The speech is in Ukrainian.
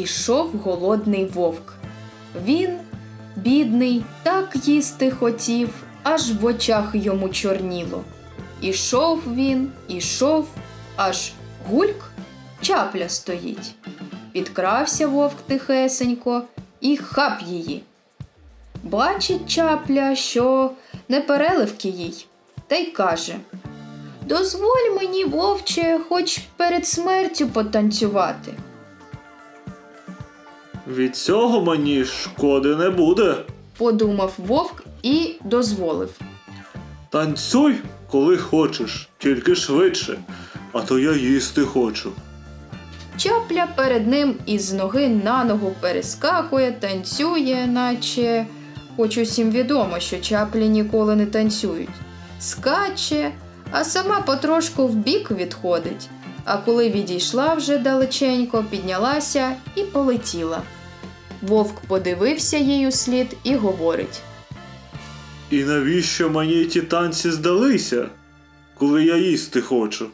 ішов голодний вовк. Він, бідний, так їсти хотів, аж в очах йому чорніло. Ішов він, ішов, аж гульк, чапля стоїть. Підкрався вовк тихесенько і хап її. Бачить чапля, що не переливки їй, та й каже: Дозволь мені, вовче, хоч перед смертю потанцювати. Від цього мені шкоди не буде. Подумав вовк і дозволив. Танцюй, коли хочеш, тільки швидше, а то я їсти хочу. Чапля перед ним із ноги на ногу перескакує, танцює, наче хоч усім відомо, що чаплі ніколи не танцюють. Скаче, а сама потрошку вбік відходить. А коли відійшла вже далеченько, піднялася і полетіла. Вовк подивився їй слід і говорить. І навіщо мені ті танці здалися, коли я їсти хочу?